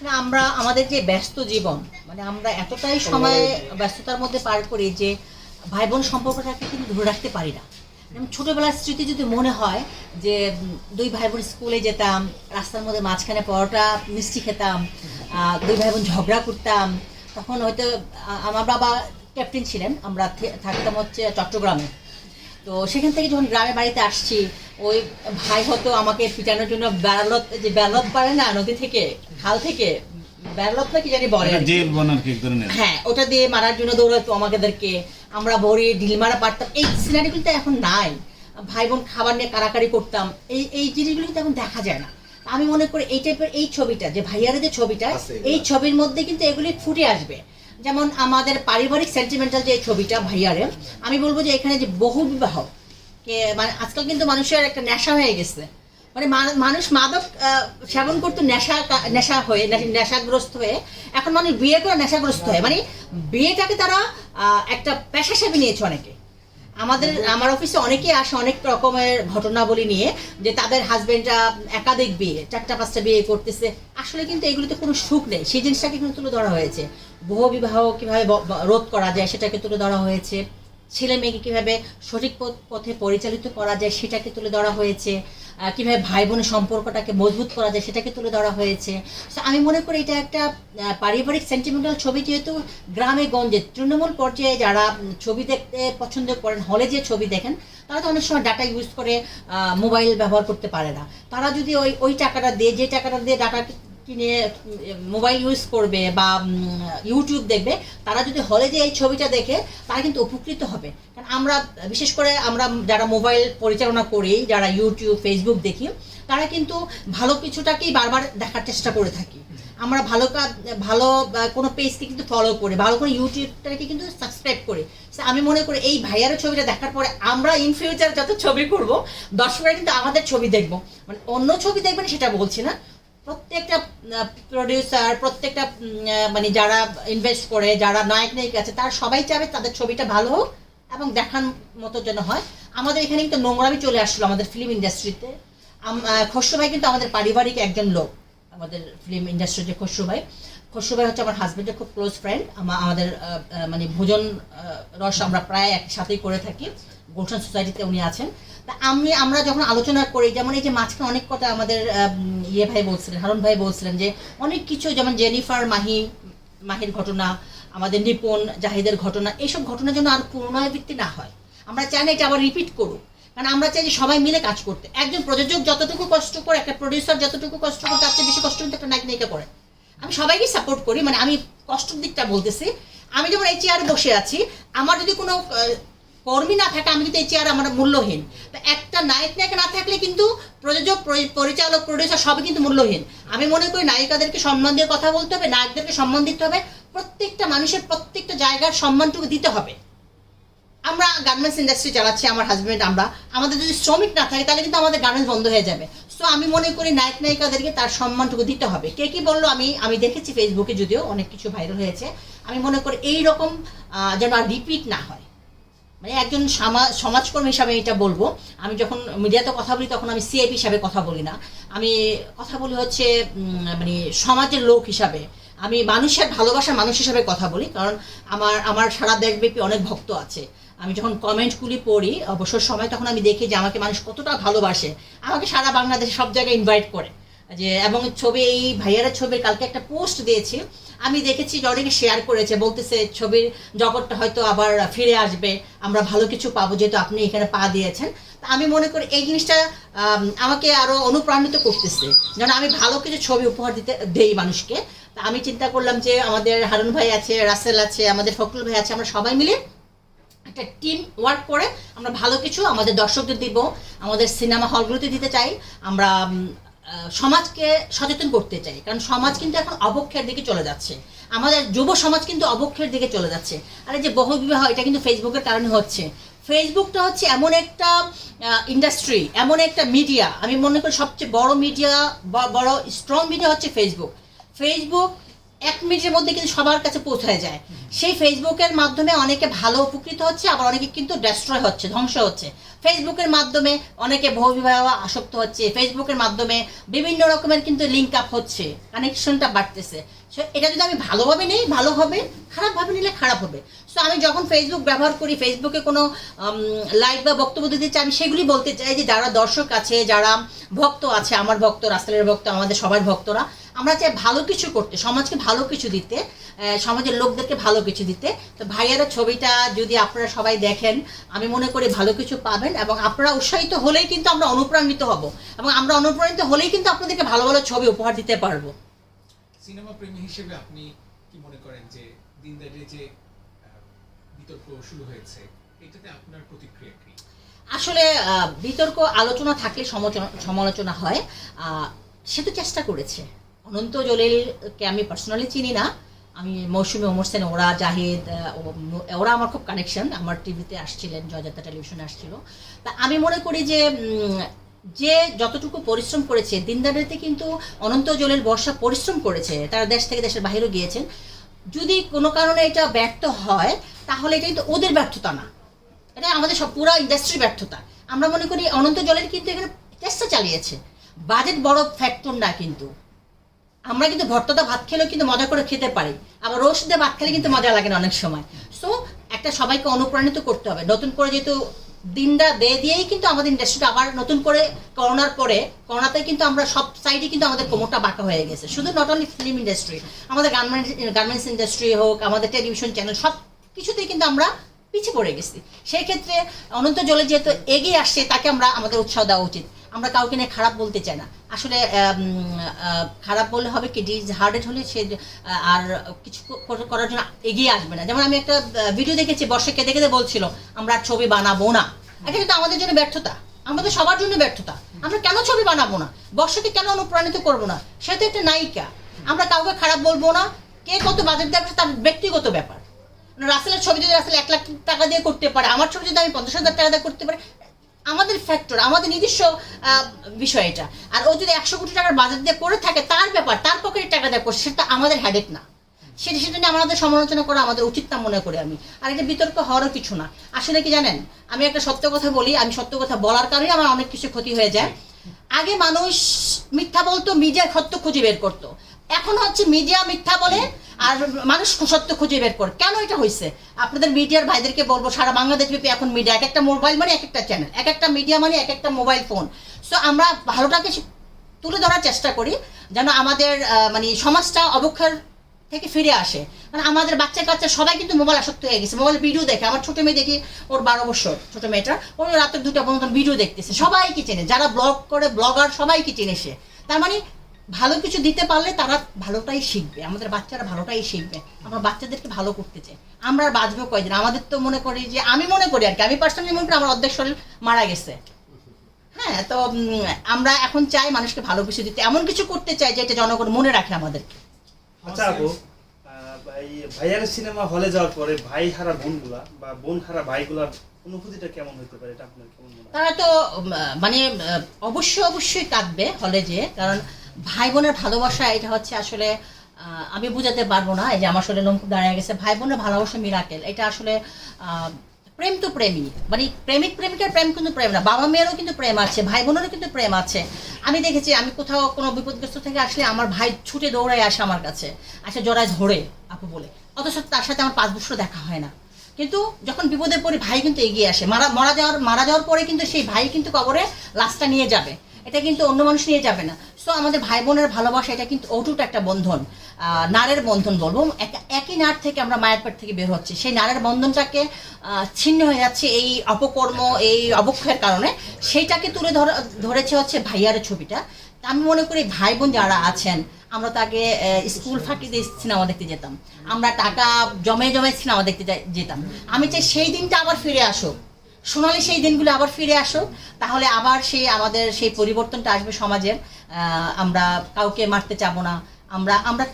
আসলে আমরা আমাদের যে ব্যস্ত জীবন মানে আমরা এতটাই সময় ব্যস্ততার মধ্যে পার করি যে ভাই বোন সম্পর্কটাকে কিন্তু ধরে রাখতে পারি না। ছোটবেলার স্মৃতি যদি মনে হয় যে দুই ভাই বোন স্কুলে যেতাম রাস্তার মধ্যে মাঝখানে পরোটা মিষ্টি খেতাম দুই ভাই বোন ঝগড়া করতাম তখন হয়তো আমার বাবা ক্যাপ্টেন ছিলেন আমরা থাকতাম হচ্ছে চট্টগ্রামে। তো সেখান থেকে যখন গ্রামের বাড়িতে আসছি ওই ভাই হতো আমাকে পিটানোর জন্য বেড়ালত যে বেড়ালত পারে না নদী থেকে খাল থেকে বেড়ালত না কি জানি বলে? হ্যাঁ ওটা দিয়ে মারার জন্য দৌড়াতো আমাদেরকে। আমরা বড়ি ঢিল মারা পারতাম। এই সিনারিগুলো তো এখন নাই। ভাই বোন খাবার নিয়ে কারাকারি করতাম। এই এই জিনিসগুলো কিন্তু এখন দেখা যায় না। আমি মনে করি এই টাইপের এই ছবিটা যে ভাইয়ার যে ছবিটা এই ছবির মধ্যে কিন্তু এগুলি ফুটে আসবে। যেমন আমাদের পারিবারিক সেন্টিমেন্টাল যে ছবিটা ভাইয়ারে, আমি বলব যে এখানে যে বহু বিবাহ মানে আজকাল কিন্তু মানুষের একটা নেশা হয়ে গেছে। মানে মানুষ মাদক সেবন করতো নেশা নেশা হয়ে নেশাগ্রস্ত হয়ে। এখন মানুষ বিয়ে করে নেশাগ্রস্ত হয়ে। মানে বিয়েটাকে তারা একটা পেশা হিসেবে নিয়েছে অনেকে। আমাদের, আমার অফিসে অনেকেই আসে অনেক রকমের ঘটনাবলী নিয়ে যে তাদের হাজবেন্ডরা একাধিক বিয়ে, চারটা, পাঁচটা বিয়ে করতেছে। আসলে কিন্তু এগুলোতে কোনো সুখ নেই। সেই জিনিসটাকে কিন্তু তুলে ধরা হয়েছে। বহু বিবাহ কীভাবে রোধ করা যায় সেটাকে তুলে ধরা হয়েছে। ছেলে মেয়েকে কীভাবে সঠিক পথ- পরিচালিত করা যায় সেটাকে তুলে ধরা হয়েছে। কীভাবে ভাই বোনের সম্পর্কটাকে মজবুত করা যায় সেটাকে তুলে ধরা হয়েছে। So, আমি মনে করি এটা একটা পারিবারিক সেন্টিমেন্টাল ছবি যেহেতু গ্রামে গঞ্জে তৃণমূল পর্যায়ে যারা ছবি দেখতে পছন্দ করেন হলে যে ছবি দেখেন তারা তো অনেক সময় ডাটা ইউজ করে মোবাইল ব্যবহার করতে পারে না। তারা যদি ওই ওই টাকাটা দিয়ে যে টাকাটা দিয়ে ডাটা কিনে মোবাইল ইউজ করবে বা ইউটিউব দেখবে, তারা যদি হলে যে এই ছবিটা দেখে, তারা কিন্তু উপকৃত হবে। কারণ আমরা, বিশেষ করে আমরা যারা মোবাইল পরিচালনা করি, যারা ইউটিউব ফেসবুক দেখি, তারা কিন্তু ভালো কিছুটাকেই বারবার দেখার চেষ্টা করে থাকি। আমরা ভালো কাজ ভালো কোনো পেজকে কিন্তু ফলো করি, ভালো কোনো ইউটিউবটাকে কিন্তু সাবস্ক্রাইব করি। আমি মনে করি এই ভাইয়ারের ছবিটা দেখার পরে আমরা ইন ফিউচার যত ছবি করব, দর্শকরা কিন্তু আমাদের ছবি দেখব। মানে অন্য ছবি দেখবেন সেটা বলছি না। প্রত্যেকটা প্রডিউসার প্রত্যেকটা মানে যারা ইনভেস্ট করে, যারা নায়ক, নায়িকা আছে, তারা সবাই চাবে তাদের ছবিটা ভালো হোক এবং দেখার মতো যেন হয়। আমাদের এখানে কিন্তু নোংরামি চলে আসলো আমাদের ফিল্ম ইন্ডাস্ট্রিতে খসরু ভাই কিন্তু আমাদের পারিবারিক একজন লোক, আমাদের ফিল্ম ইন্ডাস্ট্রিতে খসরু ভাই। খসরু ভাই হচ্ছে আমার হাজবেন্ডের খুব ক্লোজ ফ্রেন্ড আমাদের মানে ভোজন রস আমরা প্রায় একসাথেই করে থাকি। গুলশান সোসাইটিতে উনি আছেন। তা আমি আমরা যখন আলোচনা করি, যেমন এই যে মাঝখানে অনেক কথা আমাদের ইয়ে ভাই বলছিলেন, হারুন ভাই বলছিলেন যে অনেক কিছু, যেমন জেনিফার মাহি মাহির ঘটনা, আমাদের নিপুণ, জাহিদের ঘটনা, এইসব ঘটনা যেন আর পুনরাবৃত্তি না হয়। আমরা চাই না এটা আবার রিপিট করুক। কারণ আমরা চাই যে সবাই মিলে কাজ করতে। একজন প্রযোজক যতটুকু কষ্ট করে, একটা প্রডিউসার যতটুকু কষ্ট করে, তার চেয়ে বেশি কষ্ট কিন্তু একটা নায়ক নায়িকা করে। আমি সবাইকে সাপোর্ট করি মানে আমি কষ্টের দিকটা বলতেছি। আমি যেমন এই চেয়ারে বসে আছি, আমার যদি কোনো কর্মী না থাকে আমি কিন্তু এই চেয়ার আমার মূল্যহীন। তা একটা নায়ক নায়িকা না থাকলে কিন্তু প্রযোজক পরিচালক প্রডিউসার সবই কিন্তু মূল্যহীন। আমি মনে করি নায়িকাদেরকে সম্মান দিয়ে কথা বলতে হবে, নায়কদেরকে সম্মান দিতে হবে। প্রত্যেকটা মানুষের প্রত্যেকটা জায়গার সম্মানটুকু দিতে হবে। আমরা গার্মেন্টস ইন্ডাস্ট্রি চালাচ্ছি, আমার হাজবেন্ড আমরা। আমাদের যদি শ্রমিক না থাকে, তাহলে কিন্তু আমাদের গার্মেন্টস বন্ধ হয়ে যাবে। সো আমি মনে করি নায়ক নায়িকাদেরকে তার সম্মানটুকু দিতে হবে। কে কি বলল? আমি আমি দেখেছি ফেসবুকে যদিও অনেক কিছু ভাইরাল হয়েছে। আমি মনে করি এই রকম যেন আর রিপিট না হয়। মানে একজন সমাজ সমাজকর্মী হিসাবে এটা বলব। আমি যখন মিডিয়াতে কথা বলি তখন আমি সিআইপি হিসাবে কথা বলি না। আমি কথা বলি হচ্ছে মানে সমাজের লোক হিসাবে। আমি মানুষের ভালোবাসার মানুষ হিসাবে কথা বলি, কারণ আমার আমার সারা দেশব্যাপী অনেক ভক্ত আছে। আমি যখন কমেন্টগুলি পড়ি, অবসর সময় তখন আমি দেখি যে আমাকে মানুষ কতটা ভালোবাসে। আমাকে সারা বাংলাদেশে সব জায়গায় ইনভাইট করে। যে, এবং ছবি, এই ভাইয়ারা ছবির কালকে একটা পোস্ট দিয়েছি। আমি দেখেছি যে অনেকে শেয়ার করেছে, বলতেছে, ছবির জগৎটা হয়তো আবার ফিরে আসবে, আমরা ভালো কিছু পাবো, যেহেতু আপনি এখানে পা দিয়েছেন। তা আমি মনে করি, এই জিনিসটা আমাকে আরও অনুপ্রাণিত করতেছে। যেন আমি ভালো কিছু ছবি উপহার দিতে দেই মানুষকে। তা আমি চিন্তা করলাম যে, আমাদের হারুন ভাই আছে, রাসেল আছে, আমাদের ফখরুল ভাই আছে, আমরা সবাই মিলে একটা টিম ওয়ার্ক করে আমরা ভালো কিছু আমাদের দর্শকদের দিব, আমাদের সিনেমা হলগুলোতে দিতে চাই, আমরা সমাজকে সচেতন করতে চাই। কারণ সমাজ কিন্তু এখন অবক্ষের দিকে চলে যাচ্ছে। আমাদের যুব সমাজ কিন্তু অবক্ষের দিকে চলে যাচ্ছে। আর এই যে বহুবিবাহ, এটা কিন্তু ফেসবুকের কারণে হচ্ছে। ফেসবুকটা হচ্ছে এমন একটা ইন্ডাস্ট্রি এমন একটা মিডিয়া আমি মনে করি সবচেয়ে বড় মিডিয়া বড় স্ট্রং মিডিয়া হচ্ছে ফেসবুক ফেসবুক এক মিনিটের মধ্যে কিন্তু সবার কাছে পৌঁছায় যায়। সেই ফেসবুকের মাধ্যমে অনেকে ভালো উপকৃত হচ্ছে, আবার অনেকে কিন্তু ডেস্ট্রয় হচ্ছে, ধ্বংস হচ্ছে। ফেসবুকের মাধ্যমে অনেকে বহু বিবাহ আসক্ত হচ্ছে। ফেসবুকের মাধ্যমে বিভিন্ন রকমের কিন্তু লিঙ্ক আপ হচ্ছে। কানেকশনটা বাড়তেছে। সো এটা যদি আমি ভালোভাবে নিই, ভালো হবে, খারাপভাবে নিলে খারাপ হবে। সো আমি যখন ফেসবুক ব্যবহার করি ফেসবুকে কোনো লাইভ বা বক্তব্য দিতে চাই, আমি সেগুলি বলতে চাই যে যারা দর্শক আছে, যারা ভক্ত আছে, আমার ভক্ত, রাস্তালের ভক্ত, আমাদের সবার ভক্তরা, আমরা চাই ভালো কিছু করতে, সমাজকে ভালো কিছু দিতে সমাজের লোকদেরকে ভালো কিছু দিতে। তো ভাইয়ারা ছবিটা যদি আপনারা সবাই দেখেন, আমি মনে করি ভালো কিছু পাবেন এবং আপনারা উৎসাহিত হলেই কিন্তু আমরা অনুপ্রাণিত হব এবং আমরা অনুপ্রাণিত হলেই কিন্তু আপনাদেরকে ভালো ভালো ছবি উপহার দিতে পারব। সিনেমা প্রেমী হিসেবে আপনি কি মনে করেন যে দিনদারির যে বিতর্ক শুরু হয়েছে, এটাতে আপনার প্রতিক্রিয়া কি? আসলে বিতর্ক আলোচনা থাকলে সমালোচনা- হয়। সে তো চেষ্টা করেছে। অনন্ত জলিলকে আমি পার্সোনালি চিনি না। আমি মৌসুমি ওমর সেন, ওরা জাহিদ ওরা আমার খুব কানেকশন আমার টিভিতে আসছিলেন, জয়যাত্রা টেলিভিশনে আসছিল। তা আমি মনে করি যে যে যতটুকু পরিশ্রম করেছে, দিনদারিতে কিন্তু অনন্ত জলিল বর্ষা পরিশ্রম করেছে। তারা দেশ থেকে দেশের বাইরেও গিয়েছেন। যদি কোনো কারণে এটা ব্যর্থ হয়, তাহলে এটা কিন্তু ওদের ব্যর্থতা না। এটা আমাদের সব পুরো ইন্ডাস্ট্রির ব্যর্থতা। আমরা মনে করি অনন্ত জলের কিন্তু এখানে চেষ্টা চালিয়েছে। বাজেট বড় ফ্যাক্টর না কিন্তু। আমরা কিন্তু ভর্তাদা ভাত খেলেও কিন্তু মজা করে খেতে পারি। আবার রোস্ট দিয়ে ভাত খেলে কিন্তু মজা লাগে না অনেক সময়। সো একটা সবাইকে অনুপ্রাণিত করতে হবে। নতুন করে যেহেতু দিনটা দে দিয়েই কিন্তু আমাদের ইন্ডাস্ট্রিটা আবার নতুন করে করোনার পরে, করোনাতে কিন্তু আমরা সব সাইডে কিন্তু আমাদের কোমরটা বাঁকা হয়ে গেছে। শুধু নট অনলি ফিল্ম ইন্ডাস্ট্রি আমাদের গার্মেন্টস গার্মেন্টস ইন্ডাস্ট্রি হোক, আমাদের টেলিভিশন চ্যানেল সব কিছুতেই কিন্তু আমরা পিছিয়ে পড়ে গেছি। সেই ক্ষেত্রে অনন্ত জলে যেহেতু এগিয়ে আসছে, তাকে আমরা আমাদের উৎসাহ দেওয়া উচিত। আমরা কাউকে নিয়ে খারাপ বলতে চাই না। আসলে খারাপ বললে হবে কি ডিজ হার্ডেড হলে সে আর কিছু করার জন্য এগিয়ে আসবে না। যেমন আমি একটা ভিডিও দেখেছি বর্ষা কেঁদে কেঁদে বলছিল, আমরা ছবি বানাবো না। এটা কিন্তু আমাদের জন্য ব্যর্থতা। আমাদের সবার জন্য ব্যর্থতা। আমরা কেন ছবি বানাবো না? বর্ষাকে কেন অনুপ্রাণিত করব না? সে তো একটা নায়িকা। আমরা কাউকে খারাপ বলব না। কে কত বাজেট দেবে তার ব্যক্তিগত ব্যাপার। রাসেলের ছবি যদি রাসেল এক লাখ টাকা দিয়ে করতে পারে, আমার ছবি যদি আমি পঞ্চাশ হাজার টাকা দিয়ে করতে পারি আমাদের ফ্যাক্টর আমাদের নিজস্ব বিষয় এটা। আর ও যদি একশো কোটি টাকার বাজেট দিয়ে করে থাকে, তার ব্যাপার, তার পকেটে টাকা দিয়ে করছে সেটা আমাদের হ্যাডেক না। সেটা সেটা নিয়ে আমাদের সমালোচনা করা আমাদের উচিত না মনে করি আমি। আর এটা বিতর্ক হওয়ারও কিছু না। আসলে কি জানেন, আমি একটা সত্য কথা বলি, আমি সত্য কথা বলার কারণে আমার অনেক কিছু ক্ষতি হয়ে যায়। আগে মানুষ মিথ্যা বলতো মিডিয়া সত্য খুঁজে বের করতো। এখন হচ্ছে মিডিয়া মিথ্যা বলে আর মানুষ সত্য খুঁজে বের করে। কেন এটা হয়েছে আপনাদের মিডিয়ার ভাইদেরকে বলব, সারা বাংলাদেশ ব্যাপী এখন মিডিয়া, এক একটা মোবাইল মানে এক একটা চ্যানেল এক একটা মিডিয়া মানে এক একটা মোবাইল ফোন সো আমরা ভালোটাকে তুলে ধরার চেষ্টা করি, যেন আমাদের মানে সমাজটা অবক্ষার থেকে ফিরে আসে। মানে আমাদের বাচ্চা কাচ্চা সবাই কিন্তু মোবাইল আসক্ত হয়ে গেছে। মোবাইল ভিডিও দেখে, আমার ছোট মেয়ে দেখি, ওর বারো বছর, ছোট মেয়েটার। ওর রাতের দুটা পর্যন্ত ভিডিও দেখতেছে, সবাইকে চেনে। যারা ব্লগ করে ব্লগার সবাইকে চেনে সে। তার মানে ভালো কিছু দিতে পারলে তারা ভালোটাই শিখবে আমাদের বাচ্চারা ভালোটাই শিখবে আমরা বাচ্চাদেরকে ভালো করতে চাই। আমরা আর বাঁচবো কয়দিন? আমাদের তো মনে করি যে আমি মনে করি আর কি আমি পার্সোনালি মনে করি আমার অর্ধেক শরীর মারা গেছে। হ্যাঁ তো আমরা এখন চাই মানুষকে ভালো কিছু দিতে এমন কিছু করতে চাই যেটা জনগণ মনে রাখে আমাদেরকে। আচ্ছা আপু ভাইয়ার সিনেমা হলে যাওয়ার পরে ভাই হারা বোনগুলা বা বোন হারা ভাইগুলার অনুভূতিটা কেমন হতে পারে? এটা আপনার কেমন তারা তো মানে অবশ্যই অবশ্যই কাঁদবে হলে যে কারণ ভাই বোনের ভালোবাসা, এটা হচ্ছে আসলে আমি বুঝাতে পারব না, এই যে আমার আসলে লঙ্কুপ দাঁড়িয়ে গেছে ভাই বোনের ভালোবাসা মিরাকেল, এটা আসলে প্রেম তো প্রেমই মানে প্রেমিক প্রেমিকার প্রেম কিন্তু প্রেম না, বাবা মেয়েরও কিন্তু প্রেম আছে ভাই বোনেরও কিন্তু প্রেম আছে। আমি দেখেছি, আমি কোথাও কোনো বিপদগ্রস্ত থেকে আসলে আমার ভাই ছুটে দৌড়ায় আসে আমার কাছে, আসে জড়ায় ধরে, আপু বলে, অথচ তার সাথে আমার পাঁচ বছর দেখা হয় না। কিন্তু যখন বিপদে পড়ে, ভাই কিন্তু এগিয়ে আসে, মারা মারা যাওয়ার মারা যাওয়ার পরে কিন্তু সেই ভাই কিন্তু কবরে লাশটা নিয়ে যাবে। এটা কিন্তু অন্য মানুষ নিয়ে যাবে না। সো আমাদের ভাই বোনের ভালোবাসা, এটা কিন্তু অটুট একটা বন্ধন। নারের বন্ধন বলব। এক- একই নার থেকে আমরা মায়ের পেট থেকে বের হচ্ছি। সেই নারের বন্ধনটাকে ছিন্ন হয়ে যাচ্ছে এই অপকর্ম, এই অবক্ষয়ের কারণে। সেইটাকে তুলে ধর, ধরেছে হচ্ছে ভাইয়ার ছবিটা। আমি মনে করি ভাই বোন যারা আছেন, আমরা তাকে স্কুল ফাঁকি দিয়ে সিনেমা দেখতে যেতাম। আমরা টাকা জমে জমে সিনেমা দেখতে যেতাম। আমি চাই সেই দিনটা আবার ফিরে আসুক। সোনালি সেই দিনগুলো আবার ফিরে আসো। তাহলে আবার সেই আমাদের সেই পরিবর্তনটা আসবে সমাজের। আমরা কাউকে মারতে চাবো না। আমরা আমরা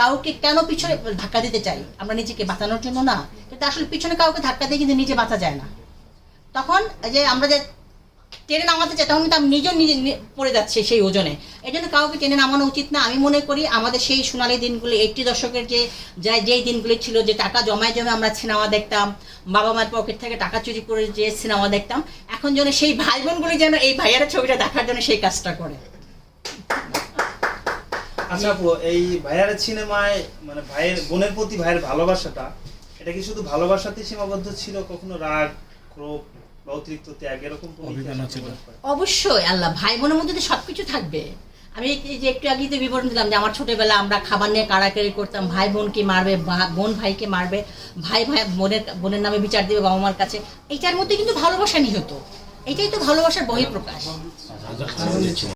কাউকে কেন পিছনে ধাক্কা দিতে চাই? আমরা নিজেকে বাঁচানোর জন্য না। কিন্তু আসলে পিছনে কাউকে ধাক্কা দিয়ে কিন্তু নিজে বাঁচা যায় না। তখন যে আমরা যে টেনে নামাতে চাই, তখন আমি নিজেও নিজে পড়ে যাচ্ছে সেই ওজনে। এই জন্য কাউকে টেনে নামানো উচিত না। আমি মনে করি আমাদের সেই সোনালি দিনগুলি এইটি দশকের যে, যা, যেই দিনগুলি ছিল, যে টাকা জমায় জমে আমরা সিনেমা দেখতাম, বাবা মার পকেট থেকে টাকা চুরি করে যে সিনেমা দেখতাম, এখন যেন সেই ভাই বোনগুলি যেন এই ভাইয়ার ছবিটা দেখার জন্য সেই কাজটা করে। আচ্ছা আপু, এই ভাইয়ারের সিনেমায় মানে ভাইয়ের, বোনের প্রতি ভাইয়ের ভালোবাসাটা, এটা কি শুধু ভালোবাসাতেই সীমাবদ্ধ ছিল, কখনো রাগ অতিরিক্ত ত্যাগ এরকম? অবশ্যই আল্লাহ ভাই বোনের মধ্যে তো সবকিছু থাকবে। আমি এই যে একটু আগে তো বিবরণ দিলাম যে আমার ছোটবেলা আমরা খাবার নিয়ে কাড়াকাড়ি করতাম ভাই বোনকে মারবে বোন ভাইকে মারবে ভাই ভাই বোনের বোনের নামে বিচার দিবে বাবা মার কাছে। এইটার মধ্যে কিন্তু ভালোবাসা নিহত। এটাই তো ভালোবাসার বহিঃপ্রকাশ।